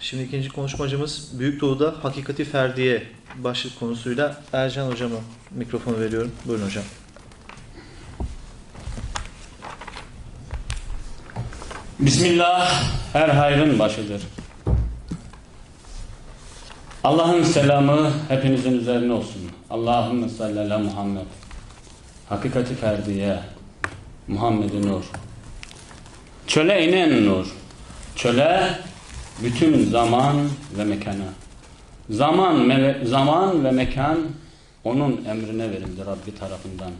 Şimdi ikinci konuşmacımız Büyük Doğu'da Hakikati Ferdiye başlık konusuyla Ercan Hocam'a mikrofonu veriyorum. Buyurun hocam. Bismillah her hayrın başıdır. Allah'ın selamı hepinizin üzerine olsun. Allahümme salli ala Muhammed. Hakikati ferdiye. Muhammed-i Nur. Çöle inen nur. Çöle bütün zaman ve mekana. Zaman, zaman ve mekan onun emrine verildi Rabbi tarafından.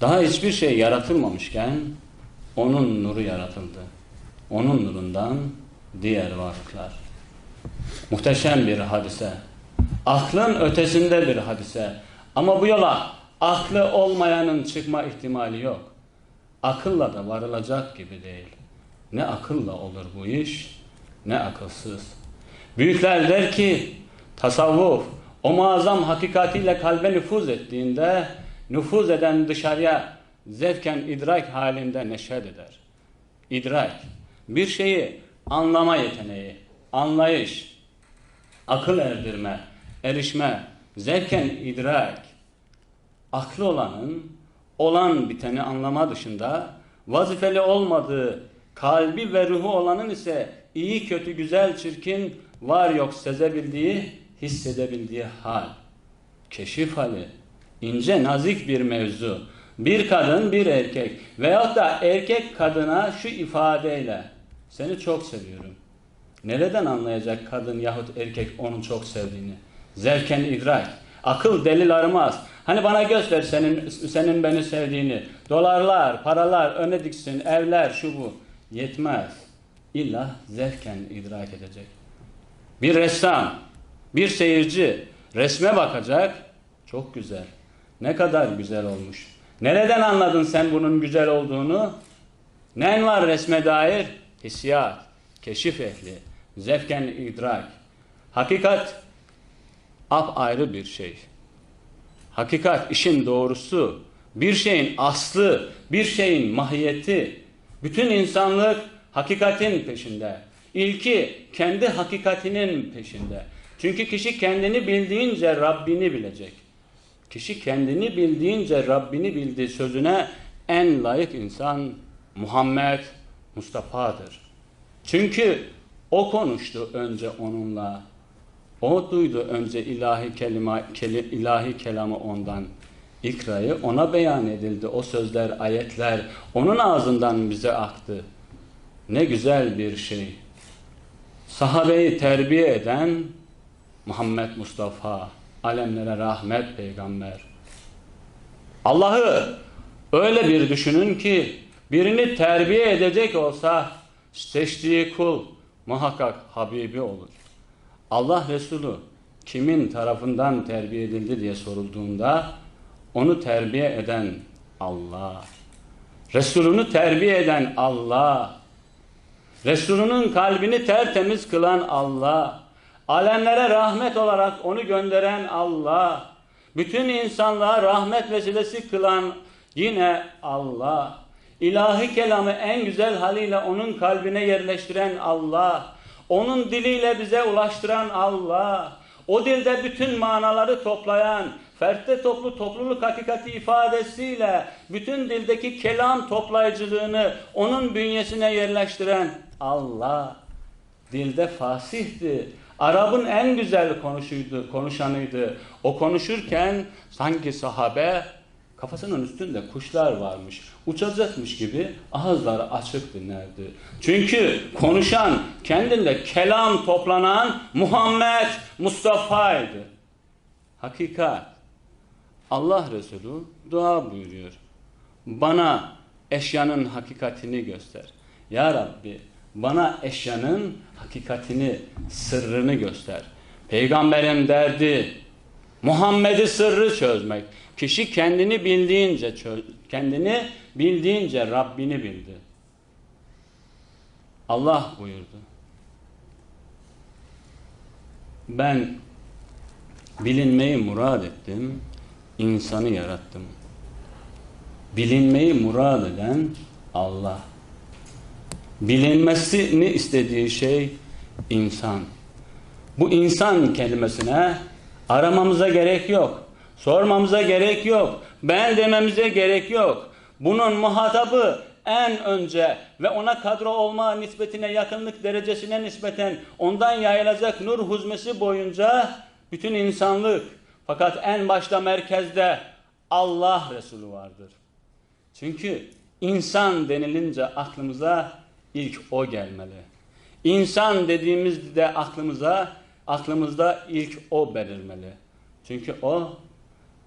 Daha hiçbir şey yaratılmamışken onun nuru yaratıldı. Onun nurundan diğer varlıklar. Muhteşem bir hadise. Aklın ötesinde bir hadise. Ama bu yola aklı olmayanın çıkma ihtimali yok. Akılla da varılacak gibi değil. Ne akılla olur bu iş ne akılsız. Büyükler der ki tasavvuf o muazzam hakikatiyle kalbe nüfuz ettiğinde nüfuz eden dışarıya zevken idrak halinde neşet eder. İdrak bir şeyi anlama yeteneği, anlayış, akıl erdirme, erişme, zevken idrak aklı olanın olan biteni anlama dışında vazifeli olmadığı kalbi ve ruhu olanın ise iyi kötü güzel çirkin var yok sezebildiği hissedebildiği hal. Keşif hali ince nazik bir mevzu. Bir kadın bir erkek veyahut da erkek kadına şu ifadeyle seni çok seviyorum. Nereden anlayacak kadın yahut erkek onu çok sevdiğini? Zevken idrak. Akıl delil aramaz. Hani bana göster senin senin beni sevdiğini. Dolarlar, paralar öne diksin, evler şu bu. Yetmez. İlla zevken idrak edecek. Bir ressam, bir seyirci resme bakacak. Çok güzel. Ne kadar güzel olmuş. Nereden anladın sen bunun güzel olduğunu? Nen var resme dair? Hissiyat, keşif ehli, zevken idrak. Hakikat apayrı bir şey. Hakikat işin doğrusu, bir şeyin aslı, bir şeyin mahiyeti. Bütün insanlık hakikatin peşinde. İlki kendi hakikatinin peşinde. Çünkü kişi kendini bildiğince Rabbini bilecek. Kişi kendini bildiğince Rabbini bildiği sözüne en layık insan Muhammed Mustafa'dır. Çünkü o konuştu önce onunla. O duydu önce ilahi kelime, keli, ilahi kelamı ondan. İkrayı ona beyan edildi. O sözler, ayetler onun ağzından bize aktı. Ne güzel bir şey. Sahabeyi terbiye eden Muhammed Mustafa, alemlere rahmet peygamber. Allah'ı öyle bir düşünün ki birini terbiye edecek olsa seçtiği kul muhakkak Habibi olur. Allah Resulü kimin tarafından terbiye edildi diye sorulduğunda onu terbiye eden Allah. Resulünü terbiye eden Allah. Resulünün kalbini tertemiz kılan Allah. Alemlere rahmet olarak onu gönderen Allah. Bütün insanlığa rahmet vesilesi kılan yine Allah. İlahi kelamı en güzel haliyle onun kalbine yerleştiren Allah. Onun diliyle bize ulaştıran Allah. O dilde bütün manaları toplayan, fertte toplu topluluk hakikati ifadesiyle bütün dildeki kelam toplayıcılığını onun bünyesine yerleştiren Allah. Dilde fasihti. Arap'ın en güzel konuşuydu, konuşanıydı. O konuşurken sanki sahabe kafasının üstünde kuşlar varmış. Uçacakmış gibi ağızları açık dinlerdi. Çünkü konuşan, kendinde kelam toplanan Muhammed Mustafa'ydı. Hakikat. Allah Resulü dua buyuruyor. Bana eşyanın hakikatini göster. Ya Rabbi bana eşyanın hakikatini, sırrını göster. Peygamberin derdi Muhammed'i sırrı çözmek. Kişi kendini bildiğince kendini bildiğince Rabbini bildi. Allah buyurdu. Ben bilinmeyi murad ettim, insanı yarattım. Bilinmeyi murad eden Allah. Bilinmesini istediği şey İnsan. Bu insan kelimesine aramamıza gerek yok. Sormamıza gerek yok. Ben dememize gerek yok. Bunun muhatabı en önce ve ona kadro olma nispetine yakınlık derecesine nispeten ondan yayılacak nur huzmesi boyunca bütün insanlık. Fakat en başta merkezde Allah Resulü vardır. Çünkü insan denilince aklımıza ilk o gelmeli. İnsan dediğimizde aklımıza aklımızda ilk o belirmeli. Çünkü o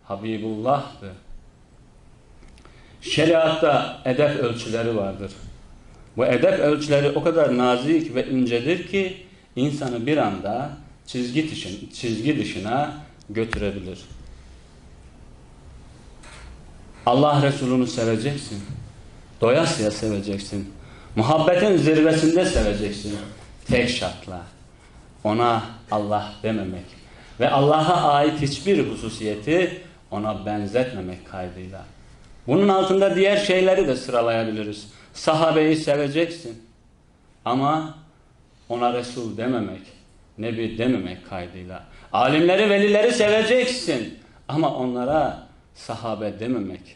Habibullah'tı. Şeriatta edep ölçüleri vardır. Bu edep ölçüleri o kadar nazik ve incedir ki insanı bir anda çizgi, dışın, çizgi dışına götürebilir. Allah Resulü'nü seveceksin. Doyasıya seveceksin. Muhabbetin zirvesinde seveceksin. Tek şartla. Ona Allah dememek ve Allah'a ait hiçbir hususiyeti ona benzetmemek kaydıyla. Bunun altında diğer şeyleri de sıralayabiliriz. Sahabeyi seveceksin. Ama ona Resul dememek, Nebi dememek kaydıyla. Alimleri, velileri seveceksin. Ama onlara sahabe dememek,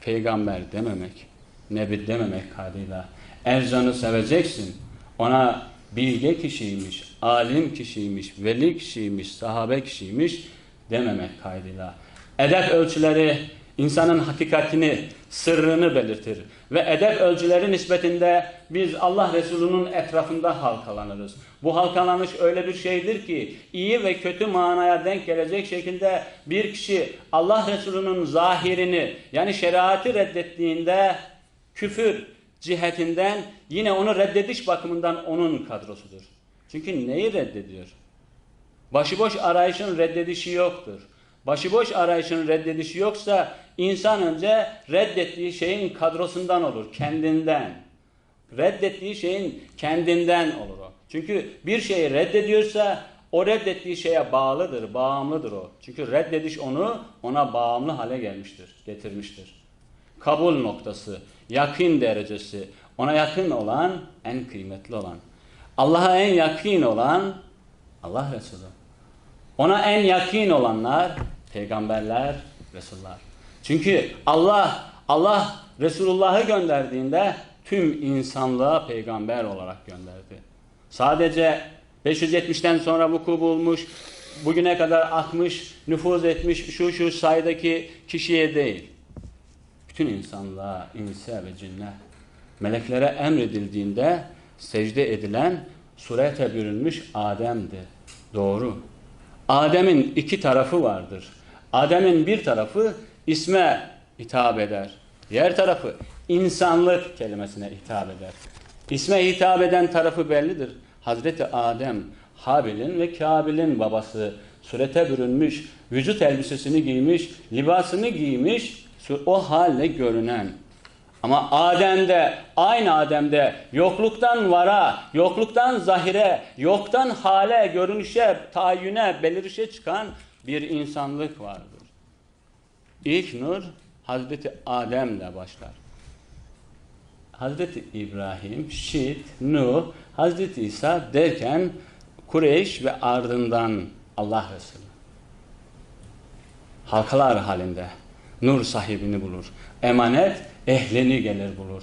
peygamber dememek, nebi dememek kaydıyla. Ercan'ı seveceksin. Ona bilge kişiymiş, alim kişiymiş, veli kişiymiş, sahabe kişiymiş dememek kaydıyla. Edep ölçüleri insanın hakikatini, sırrını belirtir. Ve edep ölçüleri nispetinde biz Allah Resulü'nün etrafında halkalanırız. Bu halkalanış öyle bir şeydir ki iyi ve kötü manaya denk gelecek şekilde bir kişi Allah Resulü'nün zahirini yani şeriatı reddettiğinde küfür cihetinden yine onu reddediş bakımından onun kadrosudur. Çünkü neyi reddediyor? Başıboş arayışın reddedişi yoktur. Başıboş arayışın reddedişi yoksa insan önce reddettiği şeyin kadrosundan olur, kendinden. Reddettiği şeyin kendinden olur o. Çünkü bir şeyi reddediyorsa o reddettiği şeye bağlıdır, bağımlıdır o. Çünkü reddediş onu ona bağımlı hale gelmiştir, getirmiştir. Kabul noktası, yakın derecesi, ona yakın olan, en kıymetli olan. Allah'a en yakın olan Allah Resulü. Ona en yakın olanlar peygamberler, Resullar. Çünkü Allah Allah Resulullah'ı gönderdiğinde tüm insanlığa peygamber olarak gönderdi. Sadece 570'ten sonra vuku bulmuş, bugüne kadar akmış, nüfuz etmiş şu şu sayıdaki kişiye değil. Bütün insanlığa, inse ve cinne, meleklere emredildiğinde secde edilen surete bürünmüş Adem'di. Doğru. Adem'in iki tarafı vardır. Adem'in bir tarafı isme hitap eder. Diğer tarafı insanlık kelimesine hitap eder. İsme hitap eden tarafı bellidir. Hazreti Adem, Habil'in ve Kabil'in babası surete bürünmüş, vücut elbisesini giymiş, libasını giymiş, o halle görünen. Ama Adem'de, aynı Adem'de yokluktan vara, yokluktan zahire, yoktan hale, görünüşe, tayyüne, belirişe çıkan bir insanlık vardır. İlk nur Hazreti Adem'le başlar. Hazreti İbrahim, Şit, Nuh, Hazreti İsa derken Kureyş ve ardından Allah Resulü. Halkalar halinde nur sahibini bulur. Emanet ehlini gelir bulur.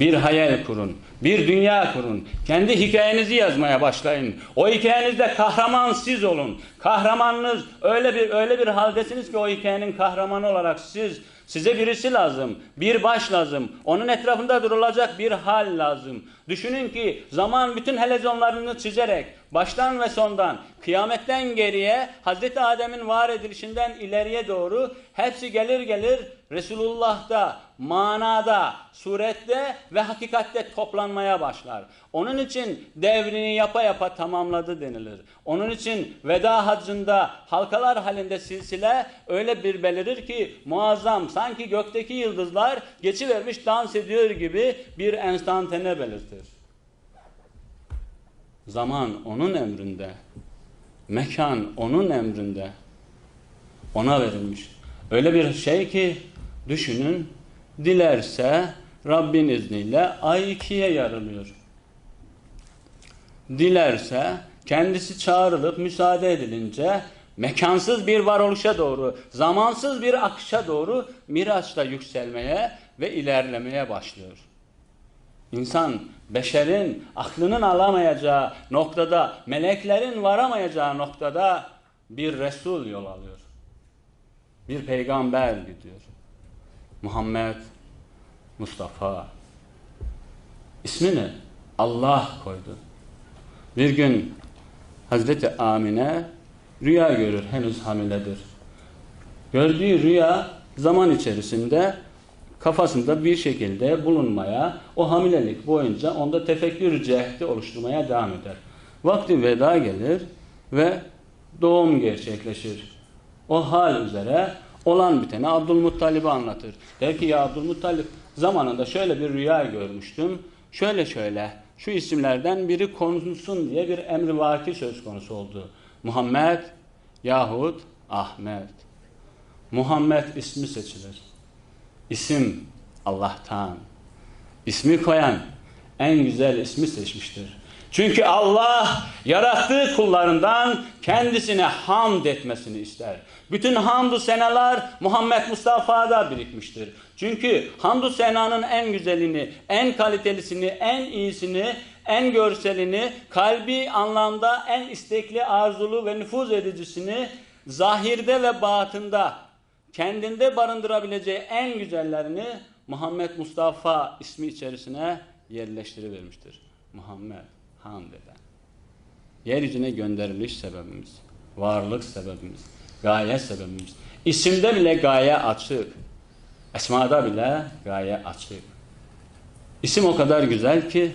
Bir hayal kurun, bir dünya kurun. Kendi hikayenizi yazmaya başlayın. O hikayenizde kahraman siz olun. Kahramanınız öyle bir öyle bir haldesiniz ki o hikayenin kahramanı olarak siz size birisi lazım, bir baş lazım. Onun etrafında durulacak bir hal lazım. Düşünün ki zaman bütün helezyonlarını çizerek baştan ve sondan kıyametten geriye Hazreti Adem'in var edilişinden ileriye doğru hepsi gelir gelir Resulullah'ta, manada, surette ve hakikatte toplanmaya başlar. Onun için devrini yapa yapa tamamladı denilir. Onun için veda haccında halkalar halinde silsile öyle bir belirir ki muazzam sanki gökteki yıldızlar geçivermiş dans ediyor gibi bir enstantane belirtir. Zaman onun emrinde. Mekan onun emrinde. Ona verilmiş. Öyle bir şey ki düşünün dilerse Rabbin izniyle ay ikiye yarılıyor. dilerse kendisi çağrılıp müsaade edilince mekansız bir varoluşa doğru, zamansız bir akışa doğru Miraç'ta yükselmeye ve ilerlemeye başlıyor. İnsan beşerin aklının alamayacağı noktada, meleklerin varamayacağı noktada bir Resul yol alıyor. Bir peygamber gidiyor. Muhammed Mustafa. İsmini Allah koydu. Bir gün Hazreti Amine rüya görür, henüz hamiledir. Gördüğü rüya zaman içerisinde kafasında bir şekilde bulunmaya, o hamilelik boyunca onda tefekkür cehdi oluşturmaya devam eder. Vakti veda gelir ve doğum gerçekleşir. O hal üzere olan biteni Abdülmuttalib'e anlatır. Der ki ya Abdülmuttalip zamanında şöyle bir rüya görmüştüm. Şöyle şöyle şu isimlerden biri konulsun diye bir emri vaki söz konusu oldu. Muhammed yahut Ahmet. Muhammed ismi seçilir. İsim Allah'tan. İsmi koyan en güzel ismi seçmiştir. Çünkü Allah yarattığı kullarından kendisine hamd etmesini ister. Bütün hamdü senalar Muhammed Mustafa'da birikmiştir. Çünkü hamdü senanın en güzelini, en kalitelisini, en iyisini, en görselini, kalbi anlamda en istekli, arzulu ve nüfuz edicisini zahirde ve batında kendinde barındırabileceği en güzellerini Muhammed Mustafa ismi içerisine yerleştirivermiştir. Muhammed hamd eden. Yeryüzüne gönderiliş sebebimiz, varlık sebebimiz, gaye sebebimiz. İsimde bile gaye açık. Esmada bile gaye açık. İsim o kadar güzel ki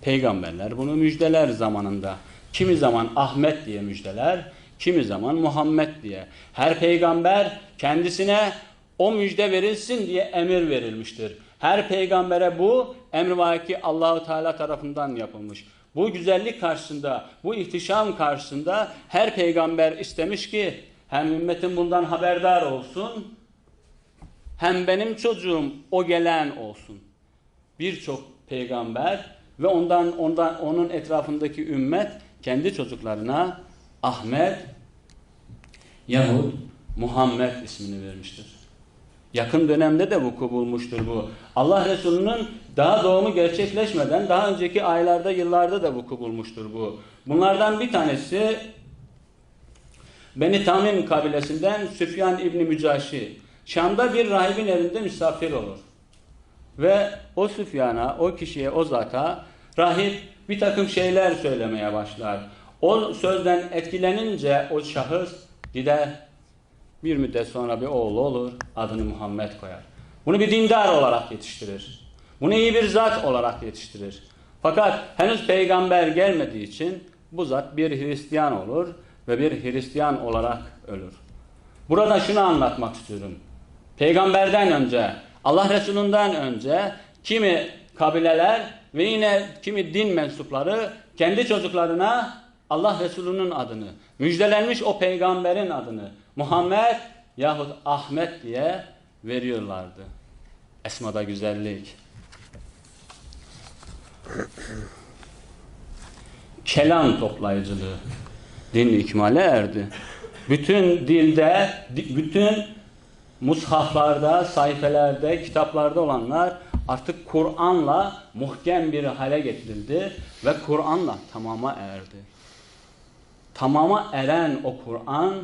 peygamberler bunu müjdeler zamanında. Kimi zaman Ahmet diye müjdeler, kimi zaman Muhammed diye. Her peygamber kendisine o müjde verilsin diye emir verilmiştir. Her peygambere bu emrivaki Allahu Teala tarafından yapılmış. Bu güzellik karşısında, bu ihtişam karşısında her peygamber istemiş ki hem ümmetim bundan haberdar olsun, hem benim çocuğum o gelen olsun. Birçok peygamber ve ondan ondan onun etrafındaki ümmet kendi çocuklarına Ahmet yahut Muhammed ismini vermiştir. Yakın dönemde de vuku bulmuştur bu. Allah Resulü'nün daha doğumu gerçekleşmeden daha önceki aylarda, yıllarda da vuku bulmuştur bu. Bunlardan bir tanesi Beni Tamim kabilesinden Süfyan İbni Mücaşi. Şam'da bir rahibin evinde misafir olur. Ve o Süfyan'a, o kişiye, o zata rahip bir takım şeyler söylemeye başlar. O sözden etkilenince o şahıs gider bir müddet sonra bir oğlu olur, adını Muhammed koyar. Bunu bir dindar olarak yetiştirir. Bunu iyi bir zat olarak yetiştirir. Fakat henüz peygamber gelmediği için bu zat bir Hristiyan olur ve bir Hristiyan olarak ölür. Burada şunu anlatmak istiyorum. Peygamberden önce, Allah Resulü'nden önce kimi kabileler ve yine kimi din mensupları kendi çocuklarına Allah Resulü'nün adını, müjdelenmiş o peygamberin adını Muhammed yahut Ahmet diye veriyorlardı. Esmada güzellik. Kelam toplayıcılığı din ikmale erdi. Bütün dilde, bütün mushaflarda, sayfelerde, kitaplarda olanlar artık Kur'an'la muhkem bir hale getirildi ve Kur'an'la tamama erdi. Tamama eren o Kur'an,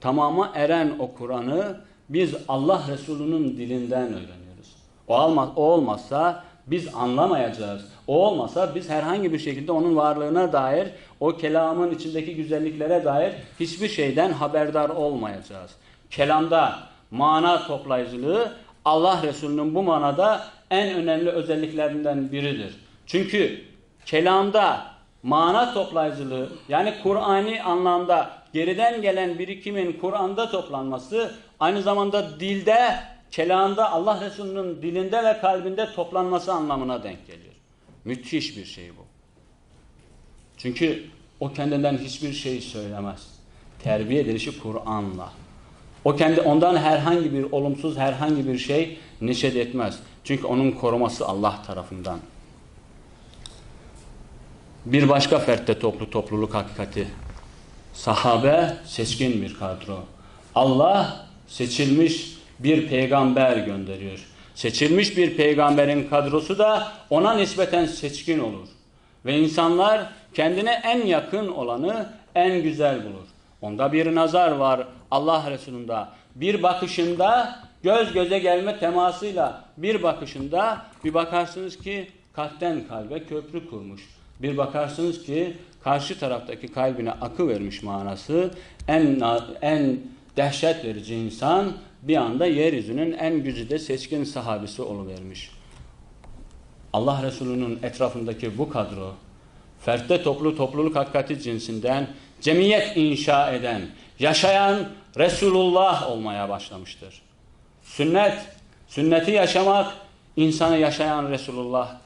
tamama eren o Kur'an'ı biz Allah Resulü'nün dilinden öğreniyoruz. O, olmaz, o olmazsa biz anlamayacağız. O olmasa biz herhangi bir şekilde onun varlığına dair, o kelamın içindeki güzelliklere dair hiçbir şeyden haberdar olmayacağız. Kelamda mana toplayıcılığı Allah Resulü'nün bu manada en önemli özelliklerinden biridir. Çünkü kelamda mana toplayıcılığı yani Kur'ani anlamda geriden gelen birikimin Kur'an'da toplanması aynı zamanda dilde, kelamda Allah Resulü'nün dilinde ve kalbinde toplanması anlamına denk geliyor. Müthiş bir şey bu. Çünkü o kendinden hiçbir şey söylemez. Terbiye edilişi Kur'an'la. O kendi ondan herhangi bir olumsuz herhangi bir şey neşet etmez. Çünkü onun koruması Allah tarafından. Bir başka fertte toplu topluluk hakikati. Sahabe seçkin bir kadro. Allah seçilmiş bir peygamber gönderiyor. Seçilmiş bir peygamberin kadrosu da ona nispeten seçkin olur. Ve insanlar kendine en yakın olanı en güzel bulur. Onda bir nazar var Allah Resulü'nde. Bir bakışında göz göze gelme temasıyla bir bakışında bir bakarsınız ki kalpten kalbe köprü kurmuş. Bir bakarsınız ki karşı taraftaki kalbine akı vermiş manası en en dehşet verici insan bir anda yeryüzünün en güzide seçkin sahabisi oluvermiş. Allah Resulü'nün etrafındaki bu kadro fertte toplu topluluk hakikati cinsinden cemiyet inşa eden, yaşayan Resulullah olmaya başlamıştır. Sünnet, sünneti yaşamak insanı yaşayan Resulullah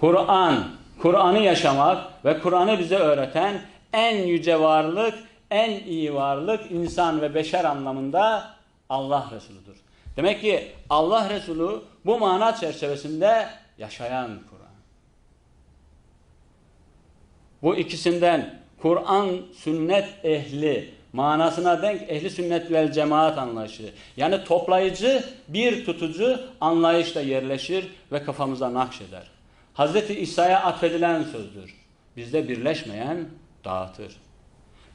Kur'an, Kur'an'ı yaşamak ve Kur'an'ı bize öğreten en yüce varlık, en iyi varlık insan ve beşer anlamında Allah Resuludur. Demek ki Allah Resulü bu mana çerçevesinde yaşayan Kur'an. Bu ikisinden Kur'an sünnet ehli manasına denk ehli sünnet vel cemaat anlayışı. Yani toplayıcı bir tutucu anlayışla yerleşir ve kafamıza nakşeder. Hz. İsa'ya atfedilen sözdür. Bizde birleşmeyen dağıtır.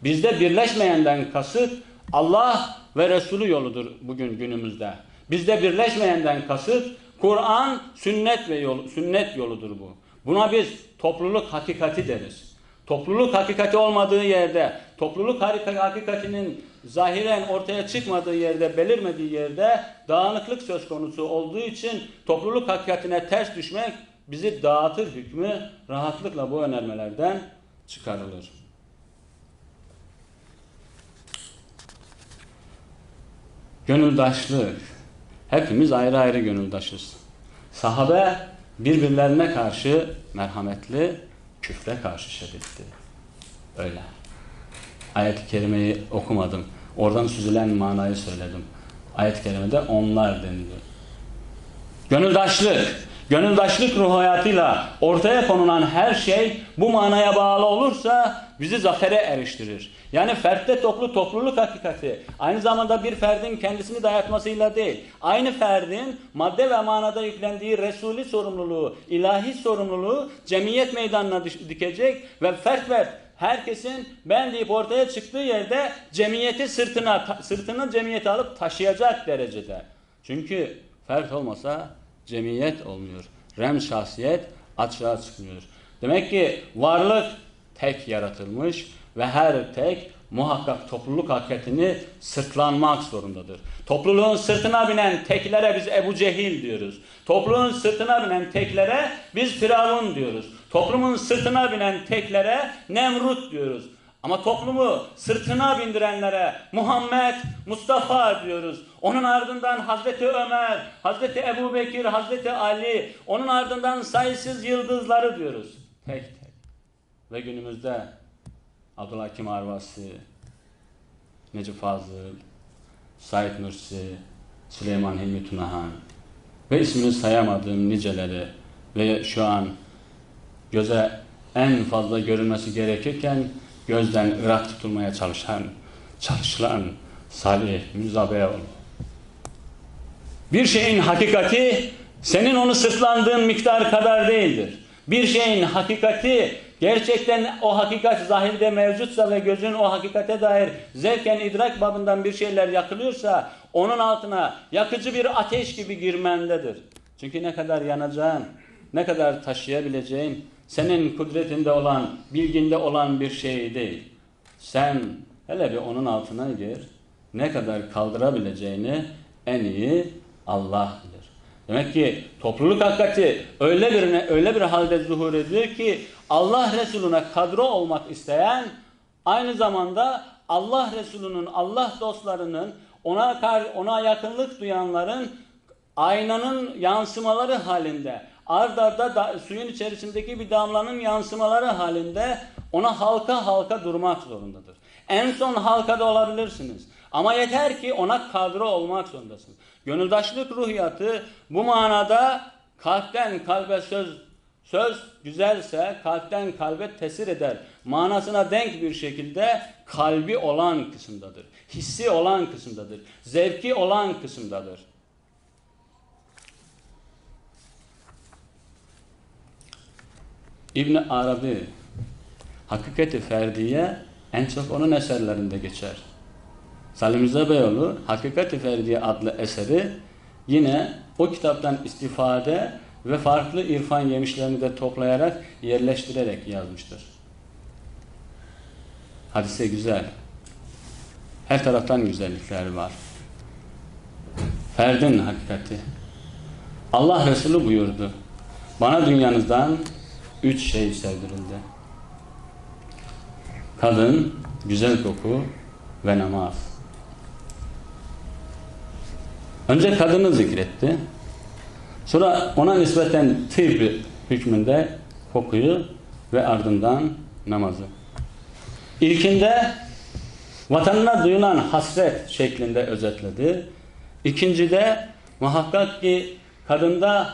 Bizde birleşmeyenden kasıt Allah ve Resulü yoludur bugün günümüzde. Bizde birleşmeyenden kasıt Kur'an, sünnet ve yol, sünnet yoludur bu. Buna biz topluluk hakikati deriz. Topluluk hakikati olmadığı yerde, topluluk hakikatinin zahiren ortaya çıkmadığı yerde, belirmediği yerde dağınıklık söz konusu olduğu için topluluk hakikatine ters düşmek bizi dağıtır hükmü rahatlıkla bu önermelerden çıkarılır. Gönüldaşlık. Hepimiz ayrı ayrı gönüldaşız. Sahabe birbirlerine karşı merhametli, küfre karşı şiddetti. Öyle. Ayet-i kerimeyi okumadım. Oradan süzülen manayı söyledim. Ayet-i kerimede onlar deniliyor. Gönüldaşlık. Gönüldaşlık ruh hayatıyla ortaya konulan her şey bu manaya bağlı olursa bizi zafere eriştirir. Yani fertte toplu topluluk hakikati aynı zamanda bir ferdin kendisini dayatmasıyla değil, aynı ferdin madde ve manada yüklendiği Resulü sorumluluğu, ilahi sorumluluğu cemiyet meydanına dikecek ve fert fert herkesin ben deyip ortaya çıktığı yerde cemiyeti sırtına, sırtını cemiyete alıp taşıyacak derecede. Çünkü fert olmasa cemiyet olmuyor. Rem şahsiyet açığa çıkmıyor. Demek ki varlık tek yaratılmış ve her tek muhakkak topluluk hakikatini sırtlanmak zorundadır. Topluluğun sırtına binen teklere biz Ebu Cehil diyoruz. Topluluğun sırtına binen teklere biz Firavun diyoruz. Toplumun sırtına binen teklere Nemrut diyoruz. Ama toplumu sırtına bindirenlere Muhammed, Mustafa diyoruz. Onun ardından Hazreti Ömer, Hazreti Ebu Bekir, Hazreti Ali, onun ardından sayısız yıldızları diyoruz. Tek tek. Ve günümüzde Abdülhakim Arvasi, Necip Fazıl, Said Nursi, Süleyman Hilmi Tunahan ve ismini sayamadığım niceleri ve şu an göze en fazla görülmesi gerekirken gözden ırak tutulmaya çalışan, çalışılan Salih Mirza Beyoğlu. Bir şeyin hakikati senin onu sırtlandığın miktar kadar değildir. Bir şeyin hakikati gerçekten o hakikat zahirde mevcutsa ve gözün o hakikate dair zevken idrak babından bir şeyler yakılıyorsa onun altına yakıcı bir ateş gibi girmendedir. Çünkü ne kadar yanacağın, ne kadar taşıyabileceğin senin kudretinde olan, bilginde olan bir şey değil. Sen hele bir onun altına gir, ne kadar kaldırabileceğini en iyi Allah bilir. Demek ki topluluk hakikati öyle birine öyle bir halde zuhur ediyor ki Allah Resulüne kadro olmak isteyen aynı zamanda Allah Resulü'nün, Allah dostlarının, ona ona yakınlık duyanların aynanın yansımaları halinde ard arda da, suyun içerisindeki bir damlanın yansımaları halinde ona halka halka durmak zorundadır. En son halkada olabilirsiniz. Ama yeter ki ona kadro olmak zorundasınız. Gönüldaşlık ruhiyatı bu manada kalpten kalbe söz Söz güzelse kalpten kalbe tesir eder. Manasına denk bir şekilde kalbi olan kısımdadır. Hissi olan kısımdadır. Zevki olan kısımdadır. İbn Arabi Hakikati Ferdiye en çok onun eserlerinde geçer. Salim Beyoğlu Hakikati Ferdiye adlı eseri yine o kitaptan istifade ve farklı irfan yemişlerini de toplayarak yerleştirerek yazmıştır. Hadise güzel. Her taraftan güzellikler var. Ferdin hakikati. Allah Resulü buyurdu. Bana dünyanızdan üç şey sevdirildi. Kadın, güzel koku ve namaz. Önce kadını zikretti. Sonra ona nispeten tıbb hükmünde kokuyu ve ardından namazı. İlkinde vatanına duyulan hasret şeklinde özetledi. İkincide muhakkak ki kadında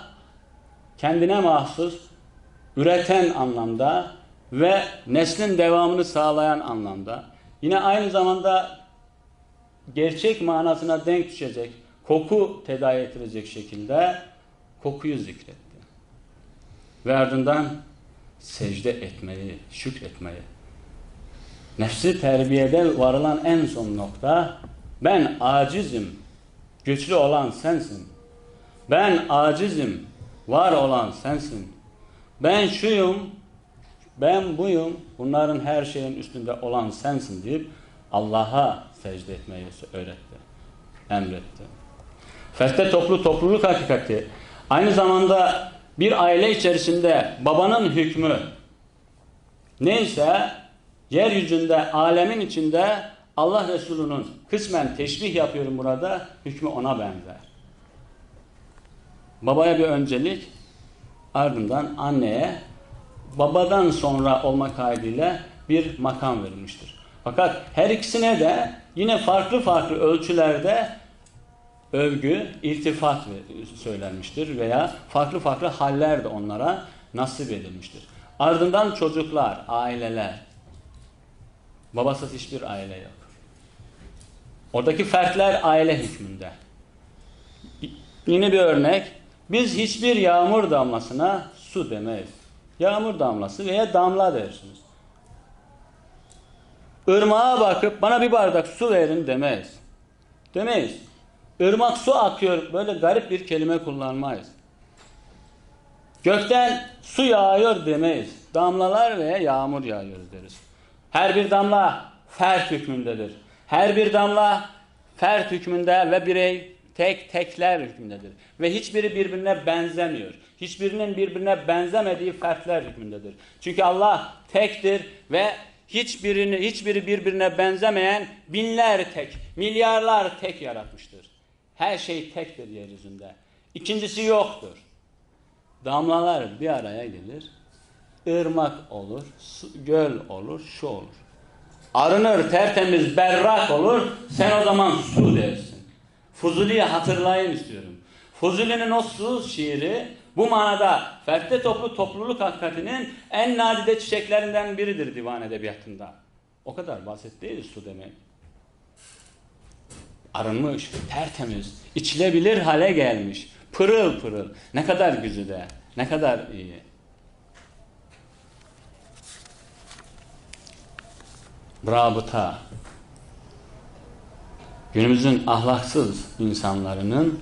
kendine mahsus üreten anlamda ve neslin devamını sağlayan anlamda yine aynı zamanda gerçek manasına denk düşecek koku tedavi ettirecek şekilde kokuyu zikretti. Ve ardından secde etmeyi, şükretmeyi. Nefsi terbiyede varılan en son nokta ben acizim, güçlü olan sensin. Ben acizim, var olan sensin. Ben şuyum, ben buyum, bunların her şeyin üstünde olan sensin deyip Allah'a secde etmeyi öğretti, emretti. Feste toplu topluluk hakikati. Aynı zamanda bir aile içerisinde babanın hükmü neyse yeryüzünde, alemin içinde Allah Resulü'nün kısmen teşbih yapıyorum burada, hükmü ona benzer. Babaya bir öncelik, ardından anneye, babadan sonra olma kaydıyla bir makam verilmiştir. Fakat her ikisine de yine farklı farklı ölçülerde övgü, iltifat söylenmiştir veya farklı farklı haller de onlara nasip edilmiştir. Ardından çocuklar, aileler. Babasız hiçbir aile yok. Oradaki fertler aile hükmünde. Yine bir örnek. Biz hiçbir yağmur damlasına su demeyiz. Yağmur damlası veya damla dersiniz. Irmağa bakıp bana bir bardak su verin demeyiz. Demeyiz. Irmak su akıyor. Böyle garip bir kelime kullanmayız. Gökten su yağıyor demeyiz. Damlalar veya yağmur yağıyor deriz. Her bir damla fert hükmündedir. Her bir damla fert hükmünde ve birey tek tekler hükmündedir. Ve hiçbiri birbirine benzemiyor. Hiçbirinin birbirine benzemediği fertler hükmündedir. Çünkü Allah tektir ve hiçbirini hiçbiri birbirine benzemeyen binler tek, milyarlar tek yaratmıştır. Her şey tektir yeryüzünde. İkincisi yoktur. Damlalar bir araya gelir. ırmak olur, su, göl olur, şu olur. Arınır, tertemiz, berrak olur. Sen o zaman su dersin. Fuzuli'yi hatırlayın istiyorum. Fuzuli'nin o su şiiri bu manada fertte toplu topluluk hakikatinin en nadide çiçeklerinden biridir divan edebiyatında. O kadar basit değil su demek arınmış, tertemiz, içilebilir hale gelmiş. Pırıl pırıl. Ne kadar güzide, ne kadar iyi. Rabıta. Günümüzün ahlaksız insanlarının,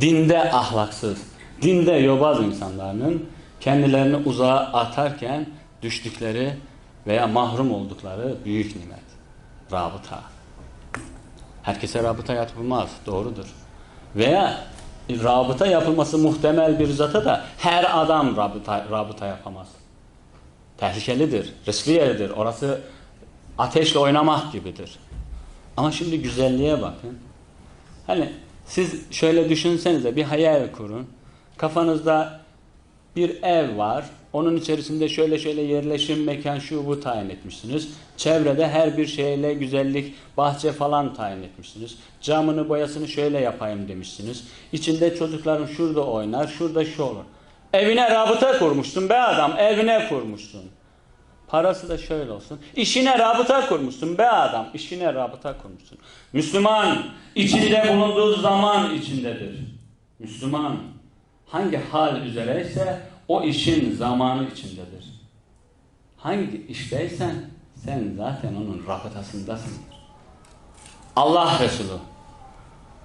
dinde ahlaksız, dinde yobaz insanlarının kendilerini uzağa atarken düştükleri veya mahrum oldukları büyük nimet. Rabıta. Herkese rabıta yapılmaz. Doğrudur. Veya rabıta yapılması muhtemel bir zata da her adam rabıta, rabıta yapamaz. Tehlikelidir. Riskli yerdir. Orası ateşle oynamak gibidir. Ama şimdi güzelliğe bakın. Hani siz şöyle düşünsenize bir hayal kurun. Kafanızda bir ev var. Onun içerisinde şöyle şöyle yerleşim, mekan, şu bu tayin etmişsiniz. Çevrede her bir şeyle güzellik, bahçe falan tayin etmişsiniz. Camını, boyasını şöyle yapayım demişsiniz. İçinde çocuklarım şurada oynar, şurada şu olur. Evine rabıta kurmuşsun be adam. Evine kurmuşsun. Parası da şöyle olsun. İşine rabıta kurmuşsun be adam. İşine rabıta kurmuşsun. Müslüman içinde bulunduğu zaman içindedir. Müslüman hangi hal üzereyse o işin zamanı içindedir. Hangi işteysen sen zaten onun rabıtasındasın. Allah Resulü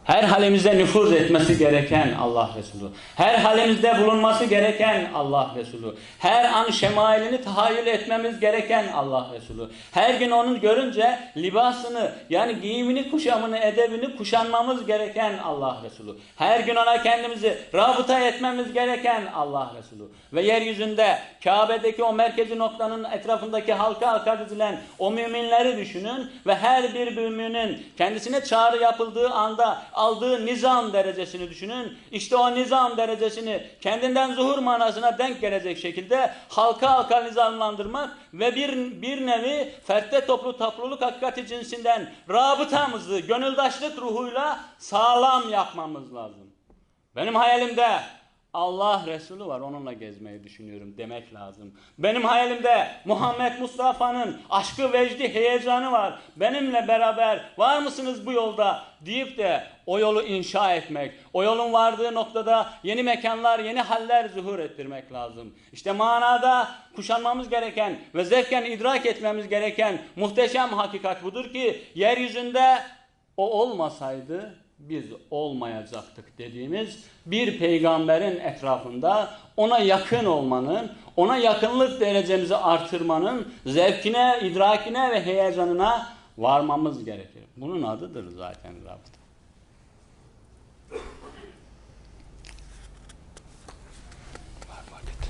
her halimizde nüfuz etmesi gereken Allah Resulü. Her halimizde bulunması gereken Allah Resulü. Her an şemailini tahayyül etmemiz gereken Allah Resulü. Her gün onu görünce libasını yani giyimini, kuşamını, edebini kuşanmamız gereken Allah Resulü. Her gün ona kendimizi rabıta etmemiz gereken Allah Resulü. Ve yeryüzünde Kabe'deki o merkezi noktanın etrafındaki halka halka dizilen o müminleri düşünün ve her bir müminin kendisine çağrı yapıldığı anda aldığı nizam derecesini düşünün. İşte o nizam derecesini kendinden zuhur manasına denk gelecek şekilde halka halka nizamlandırmak ve bir, bir nevi fertte toplu topluluk hakikati cinsinden rabıtamızı gönüldaşlık ruhuyla sağlam yapmamız lazım. Benim hayalimde Allah Resulü var onunla gezmeyi düşünüyorum demek lazım. Benim hayalimde Muhammed Mustafa'nın aşkı vecdi heyecanı var. Benimle beraber var mısınız bu yolda deyip de o yolu inşa etmek, o yolun vardığı noktada yeni mekanlar, yeni haller zuhur ettirmek lazım. İşte manada kuşanmamız gereken ve zevken idrak etmemiz gereken muhteşem hakikat budur ki yeryüzünde o olmasaydı biz olmayacaktık dediğimiz bir peygamberin etrafında ona yakın olmanın, ona yakınlık derecemizi artırmanın zevkine, idrakine ve heyecanına varmamız gerekir. Bunun adıdır zaten rabıta. Var vakit.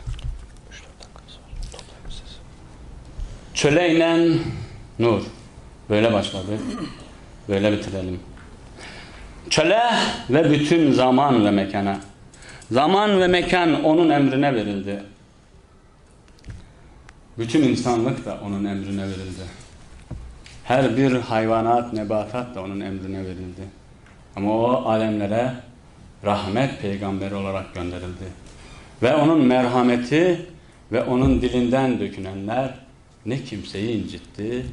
Çöle inen nur. Böyle başladı. Böyle bitirelim. Çöle ve bütün zaman ve mekana. Zaman ve mekan onun emrine verildi. Bütün insanlık da onun emrine verildi. Her bir hayvanat, nebatat da onun emrine verildi. Ama o alemlere rahmet peygamberi olarak gönderildi. Ve onun merhameti ve onun dilinden dökünenler ne kimseyi incitti,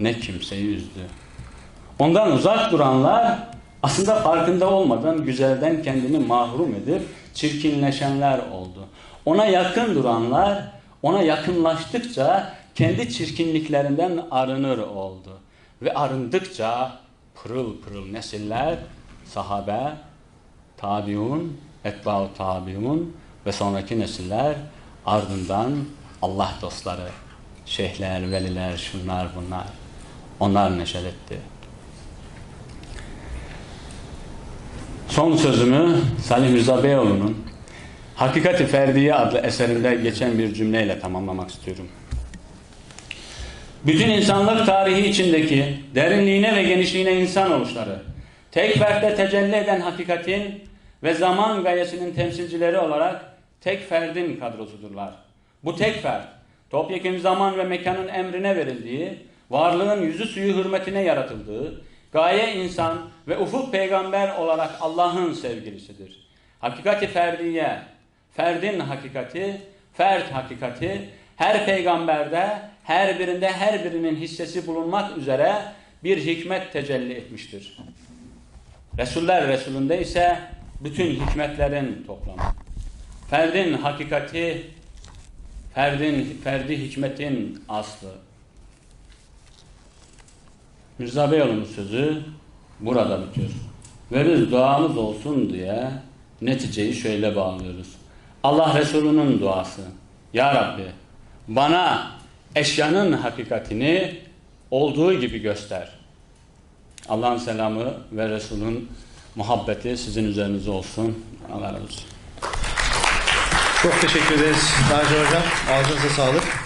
ne kimseyi üzdü. Ondan uzak duranlar aslında farkında olmadan güzelden kendini mahrum edip çirkinleşenler oldu. Ona yakın duranlar ona yakınlaştıkça kendi çirkinliklerinden arınır oldu. Ve arındıkça pırıl pırıl nesiller sahabe, tabiun, etba'u tabiun ve sonraki nesiller ardından Allah dostları, şeyhler, veliler, şunlar bunlar. Onlar neşeletti. Son sözümü Salih Mirza Beyoğlu'nun Hakikati Ferdiye adlı eserinde geçen bir cümleyle tamamlamak istiyorum. Bütün insanlık tarihi içindeki derinliğine ve genişliğine insan oluşları, tek fertte tecelli eden hakikatin ve zaman gayesinin temsilcileri olarak tek ferdin kadrosudurlar. Bu tek fert, topyekun zaman ve mekanın emrine verildiği, varlığın yüzü suyu hürmetine yaratıldığı, gaye insan ve ufuk peygamber olarak Allah'ın sevgilisidir. Hakikati ferdiye, ferdin hakikati, fert hakikati, her peygamberde, her birinde her birinin hissesi bulunmak üzere bir hikmet tecelli etmiştir. Resuller Resulünde ise bütün hikmetlerin toplamı. Ferdin hakikati, ferdin, ferdi hikmetin aslı. Mirza Beyoğlu'nun sözü burada bitiyor. Ve biz duamız olsun diye neticeyi şöyle bağlıyoruz. Allah Resulü'nün duası. Ya Rabbi bana eşyanın hakikatini olduğu gibi göster. Allah'ın selamı ve Resul'ün muhabbeti sizin üzerinize olsun. Allah razı olsun. Çok teşekkür ederiz Ercan Hocam. Ağzınıza sağlık.